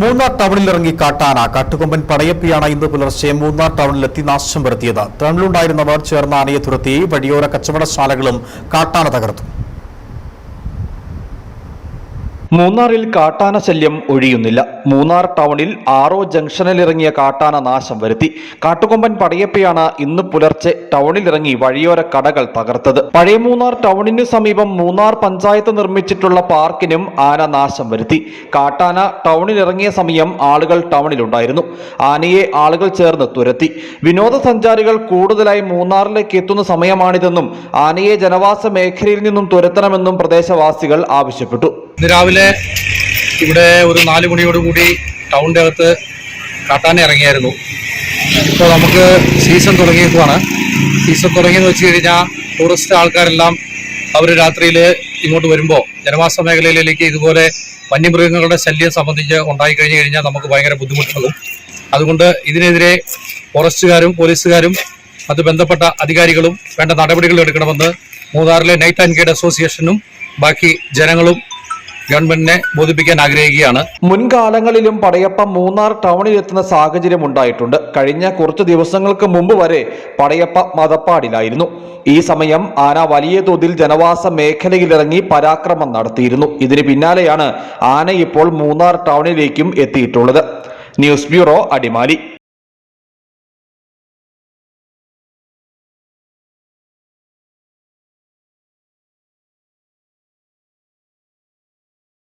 മൂന്നാർ ടൗണിലിറങ്ങി കാട്ടാന കാട്ടുകൊമ്പൻ പടയപ്പിയാണ് ഇന്ന് പുലർച്ചെ മൂന്നാർ ടൗണിലെത്തി നാശം വരുത്തിയത്. ടൗണിലുണ്ടായിരുന്നവർ ചേർന്ന ആനയെ തുരത്തി വഴിയോര കച്ചവടശാലകളും കാട്ടാന തകർത്തു. മൂന്നാറിൽ കാട്ടാന ശല്യം ഒഴിയുന്നില്ല. മൂന്നാർ ടൗണിൽ ആറോ ജംഗ്ഷനിലിറങ്ങിയ കാട്ടാന നാശം വരുത്തി. കാട്ടുകൊമ്പൻ പടയപ്പയാണ് ഇന്ന് പുലർച്ചെ ടൗണിലിറങ്ങി വഴിയോര കടകൾ തകർത്തത്. പഴയ മൂന്നാർ ടൗണിനു സമീപം മൂന്നാർ പഞ്ചായത്ത് നിർമ്മിച്ചിട്ടുള്ള പാർക്കിനും ആന നാശം വരുത്തി. കാട്ടാന ടൗണിലിറങ്ങിയ സമയം ആളുകൾ ടൗണിലുണ്ടായിരുന്നു. ആനയെ ആളുകൾ ചേർന്ന് തുരത്തി. വിനോദസഞ്ചാരികൾ കൂടുതലായി മൂന്നാറിലേക്ക് എത്തുന്ന സമയമാണിതെന്നും ആനയെ ജനവാസ മേഖലയിൽ നിന്നും തുരത്തണമെന്നും പ്രദേശവാസികൾ ആവശ്യപ്പെട്ടു. ഇന്ന് രാവിലെ ഇവിടെ ഒരു നാല് മണിയോടുകൂടി ടൗണിന്റെ അകത്ത് കാട്ടാന ഇറങ്ങിയായിരുന്നു. ഇപ്പോൾ നമുക്ക് സീസൺ തുടങ്ങിയേക്കുവാണ്. സീസൺ തുടങ്ങിയെന്ന് വെച്ച് കഴിഞ്ഞാൽ ടൂറിസ്റ്റ് ആൾക്കാരെല്ലാം അവർ രാത്രിയിൽ ഇങ്ങോട്ട് വരുമ്പോൾ ജനവാസ മേഖലയിലേക്ക് ഇതുപോലെ വന്യമൃഗങ്ങളുടെ ശല്യം സംബന്ധിച്ച് ഉണ്ടായി കഴിഞ്ഞു കഴിഞ്ഞാൽ നമുക്ക് ഭയങ്കര ബുദ്ധിമുട്ടുള്ളൂ അതുകൊണ്ട് ഇതിനെതിരെ ഫോറസ്റ്റുകാരും പോലീസുകാരും അത് ബന്ധപ്പെട്ട അധികാരികളും വേണ്ട നടപടികൾ എടുക്കണമെന്ന് മൂന്നാറിലെ നൈറ്റ് ആൻഡ് ഗൈഡ് അസോസിയേഷനും ബാക്കി ജനങ്ങളും ഗവൺമെന്റിനെ ബോധിപ്പിക്കാൻ ആഗ്രഹിക്കുകയാണ്. മുൻകാലങ്ങളിലും പടയപ്പ മൂന്നാർ ടൗണിൽ എത്തുന്ന സാഹചര്യം ഉണ്ടായിട്ടുണ്ട്. കഴിഞ്ഞ കുറച്ച് ദിവസങ്ങൾക്ക് മുമ്പ് വരെ പടയപ്പ മതപ്പാടിലായിരുന്നു. ഈ സമയം ആന വലിയ തോതിൽ ജനവാസ മേഖലയിലിറങ്ങി പരാക്രമം നടത്തിയിരുന്നു. ഇതിന് പിന്നാലെയാണ് ആന ഇപ്പോൾ മൂന്നാർ ടൗണിലേക്കും എത്തിയിട്ടുള്ളത്. News bureau Adimali.